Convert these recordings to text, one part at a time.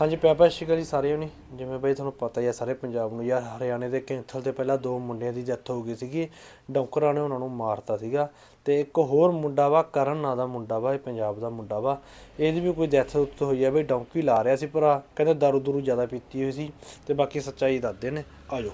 ਹਾਂਜੀ ਪਿਆਪਾ ਸ਼ਿਕਲੀ ਸਾਰਿਆਂ ਨੇ। ਜਿਵੇਂ ਬਈ ਤੁਹਾਨੂੰ ਪਤਾ ਹੀ ਆ, ਸਾਰੇ ਪੰਜਾਬ ਨੂੰ ਯਾਰ, ਹਰਿਆਣੇ ਦੇ ਕੈਂਥਲ ਤੇ ਪਹਿਲਾਂ ਦੋ ਮੁੰਡਿਆਂ ਦੀ ਡੈਥ ਹੋ ਗਈ ਸੀਗੀ। ਡੌਂਕਰਾਂ ਨੇ ਉਹਨਾਂ ਨੂੰ ਮਾਰਤਾ ਸੀਗਾ। ਤੇ ਇੱਕ ਹੋਰ ਮੁੰਡਾ ਵਾ, ਕਰਨ ਨਾਂ ਦਾ ਮੁੰਡਾ ਵਾ, ਇਹ ਪੰਜਾਬ ਦਾ ਮੁੰਡਾ ਵਾ। ਇਹਦੀ ਵੀ ਕੋਈ ਡੈਥ ਉੱਤ ਹੋਈ ਆ, ਬਈ ਡੌਂਕੀ ਲਾ ਰਿਹਾ ਸੀ ਭਰਾ। ਕਹਿੰਦੇ ਦਾਰੂ ਦੂਰੂ ਜ਼ਿਆਦਾ ਪੀਤੀ ਹੋਈ ਸੀ। ਤੇ ਬਾਕੀ ਸੱਚਾਈ ਦੱਸਦੇ ਨੇ। ਆਜੋ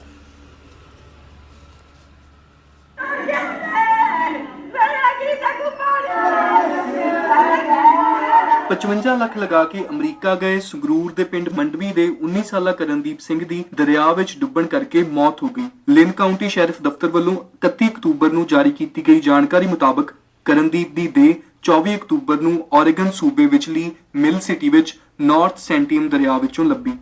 55 ਲੱਖ ਲਗਾ ਕੇ ਅਮਰੀਕਾ ਗਏ। ਸੰਗਰੂਰ ਦੇ ਪਿੰਡ ਮੰਡਵੀ ਦੇ 19 ਸਾਲਾ ਕਰਨਦੀਪ ਸਿੰਘ ਦੀ ਦਰਿਆ ਵਿੱਚ ਡੁੱਬਣ ਕਰਕੇ ਮੌਤ ਹੋ ਗਈ। ਲਿਨ ਕਾਉਂਟੀ ਸ਼ੈਰਿਫ ਦਫ਼ਤਰ ਵੱਲੋਂ 31 ਅਕਤੂਬਰ ਨੂੰ ਜਾਰੀ ਕੀਤੀ ਗਈ ਜਾਣਕਾਰੀ ਮੁਤਾਬਕ ਕਰਨਦੀਪ ਦੀ ਦੇਹ 24 ਅਕਤੂਬਰ ਨੂੰ ਓਰੇਗਨ ਸੂਬੇ ਵਿਚਲੀ ਮਿਲ ਸਿਟੀ ਵਿੱਚ ਨਾਰਥ ਸੈਂਟੀਅਮ ਦਰਿਆ ਵਿੱਚੋਂ ਲੱਭੀ।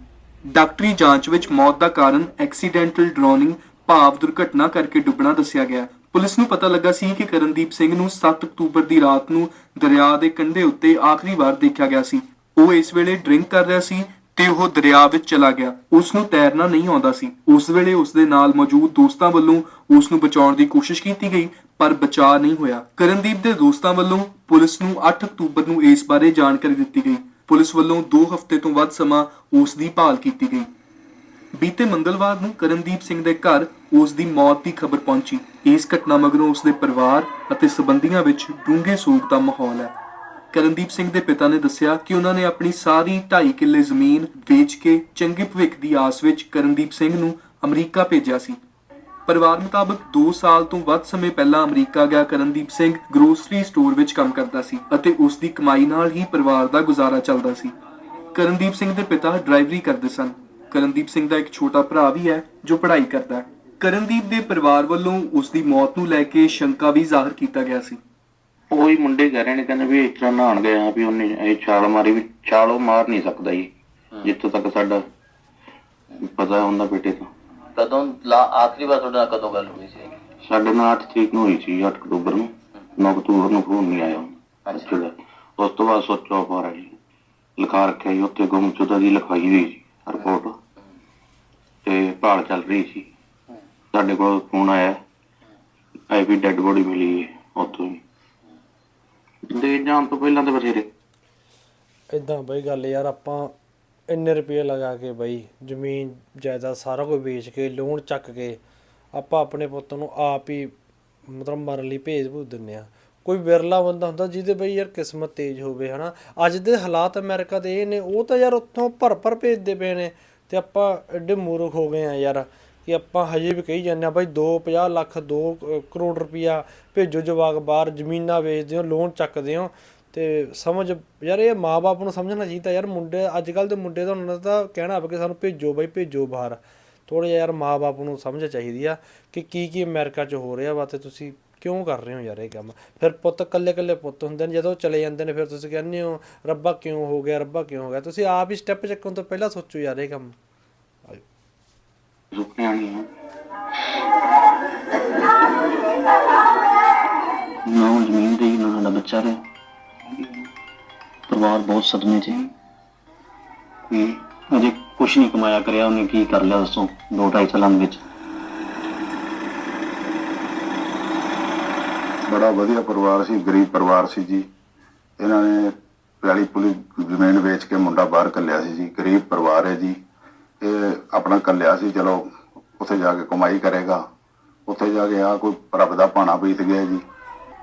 ਡਾਕਟਰੀ ਜਾਂਚ ਵਿੱਚ ਮੌਤ ਦਾ ਕਾਰਨ ਐਕਸੀਡੈਂਟਲ ਡਰੋਨਿੰਗ ਭਾਵ ਦੁਰਘਟਨਾ ਕਰਕੇ ਡੁੱਬਣਾ ਦੱਸਿਆ ਗਿਆ। ਪੁਲਿਸ ਨੂੰ ਪਤਾ ਲੱਗਾ ਸੀ ਕਿ ਕਰਨਦੀਪ ਸਿੰਘ ਨੂੰ 7 ਅਕਤੂਬਰ ਦੀ ਰਾਤ ਨੂੰ ਦਰਿਆ ਦੇ ਕੰਢੇ ਉੱਤੇ ਆਖਰੀ ਵਾਰ ਦੇਖਿਆ ਗਿਆ ਸੀ। ਉਹ ਇਸ ਵੇਲੇ ਡਰਿੰਕ ਕਰ ਰਿਹਾ ਸੀ ਤੇ ਉਹ ਦਰਿਆ ਵਿੱਚ ਚਲਾ ਗਿਆ। ਉਸ ਨੂੰ ਤੈਰਨਾ ਨਹੀਂ ਆਉਂਦਾ ਸੀ। ਉਸ ਵੇਲੇ ਉਸ ਦੇ ਨਾਲ ਮੌਜੂਦ ਦੋਸਤਾਂ ਵੱਲੋਂ ਉਸ ਨੂੰ ਬਚਾਉਣ ਦੀ ਕੋਸ਼ਿਸ਼ ਕੀਤੀ ਗਈ, ਪਰ ਬਚਾਅ ਨਹੀਂ ਹੋਇਆ। ਕਰਨਦੀਪ ਦੇ ਦੋਸਤਾਂ ਵੱਲੋਂ ਪੁਲਿਸ ਨੂੰ 8 ਅਕਤੂਬਰ ਨੂੰ ਇਸ ਬਾਰੇ ਜਾਣਕਾਰੀ ਦਿੱਤੀ ਗਈ। ਪੁਲਿਸ ਵੱਲੋਂ 2 ਹਫ਼ਤੇ ਤੋਂ ਵੱਧ ਸਮਾਂ ਉਸ ਦੀ ਭਾਲ ਕੀਤੀ ਗਈ। ਬੀਤੇ ਮੰਗਲਵਾਰ ਨੂੰ ਕਰਨਦੀਪ ਸਿੰਘ ਦੇ ਘਰ ਉਸ ਦੀ ਮੌਤ ਦੀ ਖਬਰ ਪਹੁੰਚੀ। ਇਸ ਘਟਨਾ ਮਗਰੋਂ ਉਸ ਦੇ ਪਰਿਵਾਰ ਅਤੇ ਸਬੰਧੀਆਂ ਵਿੱਚ ਡੂੰਘੇ ਸੋਗ ਦਾ ਮਾਹੌਲ ਹੈ। ਕਰਨਦੀਪ ਸਿੰਘ ਦੇ ਪਿਤਾ ਨੇ ਦੱਸਿਆ ਕਿ ਉਹਨਾਂ ਨੇ ਆਪਣੀ ਸਾਰੀ 2.5 ਕਿੱਲੇ ਜ਼ਮੀਨ ਵੇਚ ਕੇ ਚੰਗੇ ਭਵਿੱਖ ਦੀ ਆਸ ਵਿੱਚ ਕਰਨਦੀਪ ਸਿੰਘ ਨੂੰ ਅਮਰੀਕਾ ਭੇਜਿਆ ਸੀ। ਪਰਿਵਾਰ ਮੁਤਾਬਕ 2 ਸਾਲ ਤੋਂ ਵੱਧ ਸਮੇਂ ਪਹਿਲਾਂ ਅਮਰੀਕਾ ਗਿਆ ਕਰਨਦੀਪ ਸਿੰਘ ਗਰੋਸਰੀ ਸਟੋਰ ਵਿੱਚ ਕੰਮ ਕਰਦਾ ਸੀ ਅਤੇ ਉਸ ਦੀ ਕਮਾਈ ਨਾਲ ਹੀ ਪਰਿਵਾਰ ਦਾ ਗੁਜ਼ਾਰਾ ਚੱਲਦਾ ਸੀ। ਕਰਨਦੀਪ ਸਿੰਘ ਦੇ ਪਿਤਾ ਡਰਾਈਵਰੀ ਕਰਦੇ ਸਨ। ਕਰਨਦੀਪ ਸਿੰਘ ਦਾ ਇੱਕ ਛੋਟਾ ਭਰਾ ਵੀ ਹੈ ਜੋ ਪੜ੍ਹਾਈ ਕਰਦਾ ਹੈ। ਕਰਨਦੀਪ ਦੇ ਪਰਿਵਾਰ ਵੱਲੋਂ ਉਸ ਦੀ ਮੌਤ ਨੂੰ ਲੈ ਕੇ ਸ਼ੰਕਾ ਵੀ ਜ਼ਾਹਰ ਕੀਤਾ ਗਿਆ ਸੀ। ਉਹੀ ਮੁੰਡੇ ਕਹਿ ਰਹੇ ਨੇ ਕਹਿੰਦੇ ਵੀ ਇਸ ਤਰ੍ਹਾਂ ਨਹਾਣ ਗਏ ਆ ਵੀ ਉਹਨੇ ਇਹ ਛਾਲ ਮਾਰੀ ਵੀ ਛਾਲ ਉਹ ਮਾਰ ਨਹੀਂ ਸਕਦਾ ਜੀ ਜਿੱਥੋਂ ਤੱਕ ਸਾਡਾ ਪਤਾ ਹੁੰਦਾ ਬੇਟੇ ਤੋਂ। ਕਦੋਂ ਲਾ ਆਖਰੀ ਵਾਰ ਤੁਹਾਡੇ ਨਾਲ ਕਦੋਂ ਗੱਲ ਹੋਈ ਸੀ? ਸਾਡੇ ਨਾਲ 8 ਤਰੀਕ ਨੂੰ ਹੋਈ ਸੀ 8 ਅਕਤੂਬਰ ਨੂੰ। 9 ਅਕਤੂਬਰ ਨੂੰ ਫੋਨ ਨਹੀਂ ਆਇਆ ਅੱਛਾ। ਉਸ ਤੋਂ ਬਾਅਦ ਸੋਚੋ ਪਾਰਾ ਜੀ। ਲਿਖਾ ਰੱਖਿਆ ਜੀ ਉੱਥੇ ਗੁੰਮਸ਼ੁਦਾ ਦੀ ਲਿਖਾਈ ਹੋਈ ਸੀ ਰਿਪੋਰਟ। ਤੇ ਭਾਲ ਚੱਲ ਰਹੀ ਸੀ। ਸਾਡੇ ਕੋਲ ਫੋਨ ਆਇਆ। ਆਈ ਵੀ ਡੈੱਡ ਬੋਡੀ ਮਿਲੀ ਹੈ ਉੱਥੋਂ ਹੀ। ਦੇ ਜਾਣ ਤੋਂ ਪਹਿਲਾਂ ਤਾਂ ਬਥੇਰੇ। ਇਦਾਂ ਬਈ ਗੱਲ ਯਾਰ, ਆਪਾਂ ਇੰਨੇ ਰੁਪਏ ਲਗਾ ਕੇ ਬਈ ਜ਼ਮੀਨ, ਜਾਇਦਾਦ ਸਾਰਾ ਕੁਝ ਵੇਚ ਕੇ ਲੋਨ ਚੱਕ ਕੇ ਆਪਾਂ ਆਪਣੇ ਪੁੱਤ ਨੂੰ ਆਪ ਹੀ ਮਤਲਬ ਮਰਨ ਲਈ ਭੇਜ ਭੂਜ ਦਿੰਨੇ ਆ ਕੋਈ ਵਿਰਲਾ ਬੰਦਾ ਹੁੰਦਾ ਜਿਹਦੇ ਬਈ ਯਾਰ ਕਿਸਮਤ ਤੇਜ਼ ਹੋਵੇ, ਹਨਾ। ਅੱਜ ਦੇ ਹਾਲਾਤ ਅਮਰੀਕਾ ਦੇ ਇਹ ਨੇ, ਉਹ ਤਾਂ ਯਾਰ ਉੱਥੋਂ ਭਰ ਭਰ ਭੇਜਦੇ ਪਏ ਨੇ। ਤੇ ਆਪਾਂ ਐਡੇ ਮੂਰਖ ਹੋ ਗਏ ਆ ਯਾਰ। ਕਿ ਆਪਾਂ ਹਜੇ ਵੀ ਕਹੀ ਜਾਂਦੇ ਆ ਬਾਈ 2 50 ਲੱਖ 2 ਕਰੋੜ ਰੁਪਇਆ ਭੇਜੋ ਜਵਾਕ ਬਾਹਰ, ਜ਼ਮੀਨਾਂ ਵੇਚਦੇ ਹੋ ਲੋਨ ਚੱਕਦੇ ਹੋ। ਤੇ ਸਮਝ, ਯਾਰ ਇਹ ਮਾਪੇ ਨੂੰ ਸਮਝਣਾ ਚਾਹੀਦਾ, ਯਾਰ ਮੁੰਡੇ ਅੱਜ ਕੱਲ ਦੇ ਮੁੰਡੇ ਤਾਂ ਉਹਨਾਂ ਦਾ ਕਹਿਣਾ ਆਪ ਕਿ ਸਾਨੂੰ ਭੇਜੋ ਬਾਈ, ਭੇਜੋ ਬਾਹਰ। ਥੋੜਾ ਯਾਰ ਮਾਪੇ ਨੂੰ ਸਮਝ ਚਾਹੀਦੀ ਆ ਕਿ ਕੀ ਕੀ ਅਮਰੀਕਾ 'ਚ ਹੋ ਰਿਹਾ ਵਾ ਤੇ ਤੁਸੀਂ ਕਿਉਂ ਕਰ ਰਹੇ ਹੋ ਯਾਰ ਇਹ ਕੰਮ? ਫਿਰ ਪੁੱਤ ਕੱਲੇ ਕੱਲੇ ਪੁੱਤ ਹੁੰਦੇ ਨੇ, ਜਦੋਂ ਚਲੇ ਜਾਂਦੇ ਨੇ, ਫਿਰ ਤੁਸੀਂ ਕਹਿੰਦੇ ਹੋ, ਰੱਬਾ ਕਿਉਂ ਹੋ ਗਿਆ, ਰੱਬਾ ਕਿਉਂ ਹੋ ਗਿਆ? ਤੁਸੀਂ ਆਪ ਹੀ ਸਟੈਪ ਚੱਕਣ ਤੋਂ ਪਹਿਲਾਂ ਸੋਚੋ ਯਾਰ ਇਹ ਕੰਮ। ਸੁਪਨਿਆਂ ਨਾ ਉਹ ਜ਼ਮੀਨ ਦੀ ਨਾ ਸਾਡਾ ਬੱਚਾ ਰਿਹਾ। ਪਰਿਵਾਰ ਬਹੁਤ ਸਦਮੇ 'ਚ ਹੈ। ਹੂੰ, ਅਜੇ ਕੁਛ ਨਹੀਂ ਕਮਾਇਆ ਕਰਿਆ, ਉਹਨੇ ਕੀ ਕਰ ਲਿਆ ਦੱਸੋ? ਦੋ ਢਾਈ ਸਾਲਾਂ ਦੇ ਵਿੱਚ। ਬੜਾ ਵਧੀਆ ਪਰਿਵਾਰ ਸੀ, ਗਰੀਬ ਪਰਿਵਾਰ ਸੀ ਜੀ। ਇਹਨਾਂ ਨੇ ਪਿਆਲੀ ਪੁਲੀ ਜ਼ਮੀਨ ਵੇਚ ਕੇ ਮੁੰਡਾ ਬਾਹਰ ਕੱਲਿਆ ਸੀ ਜੀ। ਗਰੀਬ ਪਰਿਵਾਰ ਹੈ ਜੀ। ਇਹ ਆਪਣਾ ਕੱਲਿਆ ਸੀ, ਚਲੋ ਉੱਥੇ ਜਾ ਕੇ ਕਮਾਈ ਕਰੇਗਾ। ਉੱਥੇ ਜਾ ਕੇ ਆ ਕੋਈ ਰੱਬ ਦਾ ਭਾਣਾ ਬੀਤ ਗਿਆ ਜੀ।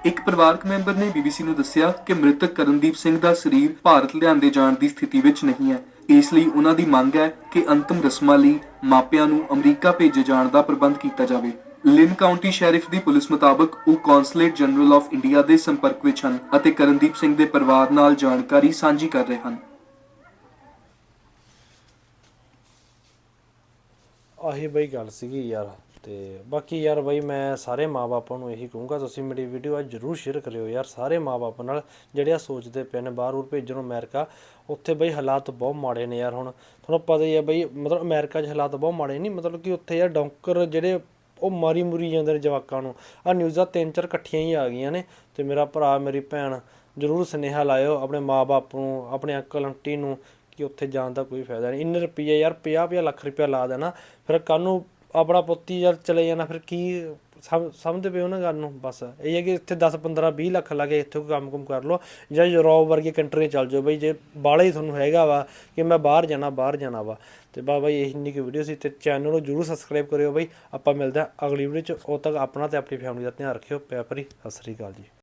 ਇੱਕ ਪਰਿਵਾਰਕ ਮੈਂਬਰ ਨੇ ਬੀਬੀਸੀ ਨੂੰ ਦੱਸਿਆ ਕਿ ਮ੍ਰਿਤਕ ਕਰਨਦੀਪ ਸਿੰਘ ਦਾ ਸਰੀਰ ਭਾਰਤ ਲਿਆਂਦੇ ਜਾਣ ਦੀ ਸਥਿਤੀ ਵਿੱਚ ਨਹੀਂ ਹੈ। ਇਸ ਲਈ ਉਹਨਾਂ ਦੀ ਮੰਗ ਹੈ ਕਿ ਅੰਤਮ ਰਸਮਾਂ ਲਈ ਮਾਪਿਆਂ ਨੂੰ ਅਮਰੀਕਾ ਭੇਜੇ ਜਾਣ ਦਾ ਪ੍ਰਬੰਧ ਕੀਤਾ ਜਾਵੇ। ਲਿਨ ਕਾਉਂਟੀ ਸ਼ੈਰਿਫ ਦੀ ਪੁਲਿਸ ਮੁਤਾਬਕ ਉਹ ਕੌਂਸਲੇਟ ਜਨਰਲ ਆਫ ਇੰਡੀਆ ਦੇ ਸੰਪਰਕ ਵਿੱਚ ਹਨ ਅਤੇ ਕਰਨਦੀਪ ਸਿੰਘ ਦੇ ਪਰਿਵਾਰ ਨਾਲ ਜਾਣਕਾਰੀ ਸਾਂਝੀ ਕਰ ਰਹੇ ਹਨ। ਆਹੀ ਬਈ ਗੱਲ ਸੀਗੀ ਯਾਰ, ਤੇ ਬਾਕੀ ਯਾਰ ਬਈ ਮੈਂ ਸਾਰੇ ਮਾਪਿਆਂ ਨੂੰ ਇਹੀ ਕਹੂੰਗਾ, ਤੁਸੀਂ ਮੇਰੀ ਵੀਡੀਓ ਅੱਜ ਜਰੂਰ ਸ਼ੇਅਰ ਕਰਿਓ ਯਾਰ, ਸਾਰੇ ਮਾਪਿਆਂ ਨਾਲ ਜਿਹੜੇ ਆ ਸੋਚਦੇ ਪਏ ਨੇ ਬਾਹਰ ਹੋਰ ਭੇਜਣ ਨੂੰ ਅਮਰੀਕਾ, ਉੱਥੇ ਬਈ ਹਾਲਾਤ ਬਹੁਤ ਮਾੜੇ ਨੇ ਯਾਰ ਹੁਣ। ਤੁਹਾਨੂੰ ਪਤਾ ਹੀ ਹੈ ਬਈ, ਮਤਲਬ ਅਮਰੀਕਾ 'ਚ ਹਾਲਾਤ ਬਹੁਤ ਮਾੜੇ ਨਹੀਂ, ਮਤਲਬ ਕਿ ਉੱਥੇ ਯਾਰ ਡੌਂਕਰ ਜਿਹੜੇ ਉਹ ਮਾਰੀ ਮੁਰੀ ਜਾਂਦੇ ਨੇ ਜਵਾਕਾਂ ਨੂੰ। ਆ ਨਿਊਜ਼ਾਂ ਤਿੰਨ ਚਾਰ ਇਕੱਠੀਆਂ ਹੀ ਆ ਗਈਆਂ ਨੇ, ਤੇ ਮੇਰਾ ਭਰਾ, ਮੇਰੀ ਭੈਣ ਜਰੂਰ ਸੁਨੇਹਾ ਲਾਇਓ ਆਪਣੇ ਮਾਪੇ ਨੂੰ, ਆਪਣੇ ਅੰਕਲ ਆਂਟੀ ਨੂੰ ਕਿ ਉੱਥੇ ਜਾਣ ਦਾ ਕੋਈ ਫਾਇਦਾ ਨਹੀਂ। ਇੰਨੇ ਰੁਪਈਏ ਯਾਰ 50 50 ਲੱਖ ਰੁਪਇਆ ਲਾ ਦੇਣਾ, ਫਿਰ ਕੱਲ ਨੂੰ ਆਪਣਾ ਪੁੱਤੀ ਯਾਰ ਚਲੇ ਜਾਣਾ, ਫਿਰ ਕੀ ਸਮਝਦੇ ਪਏ ਹੋ ਨਾ ਗੱਲ ਨੂੰ? ਬਸ ਇਹ ਹੈ ਕਿ ਇੱਥੇ 10 15 20 ਲੱਖ ਲਾ ਕੇ ਇੱਥੇ ਕੋਈ ਕੰਮ ਕੁਮ ਕਰ ਲਓ। ਜਾਂ ਯੂਰਪ ਵਰਗੀ ਕੰਟਰੀ ਚੱਲ ਜਾਓ, ਬਈ ਜੇ ਬਾਹਲਾ ਹੀ ਤੁਹਾਨੂੰ ਹੈਗਾ ਵਾ ਕਿ ਮੈਂ ਬਾਹਰ ਜਾਣਾ ਬਾਹਰ ਜਾਣਾ ਵਾ। ਤੇ ਬਾ ਬਾਈ ਇਹ ਇੰਨੀ ਕਿ ਵੀਡੀਓ ਸੀ ਤੇ ਚੈਨਲ ਨੂੰ ਜਰੂਰ ਸਬਸਕ੍ਰਾਈਬ ਕਰਿਓ ਬਈ। ਆਪਾਂ ਮਿਲਦੇ ਹਾਂ ਅਗਲੀ ਵੀਡੀਓ ਚ। ਉਦੋਂ ਤੱਕ ਆਪਣਾ ਤੇ ਆਪਣੀ ਫੈਮਿਲੀ ਦਾ ਧਿਆਨ ਰੱਖਿਓ। ਪਿਆਰ ਭਰੀ, ਸਤਿ ਸ੍ਰੀ ਅਕਾਲ ਜੀ।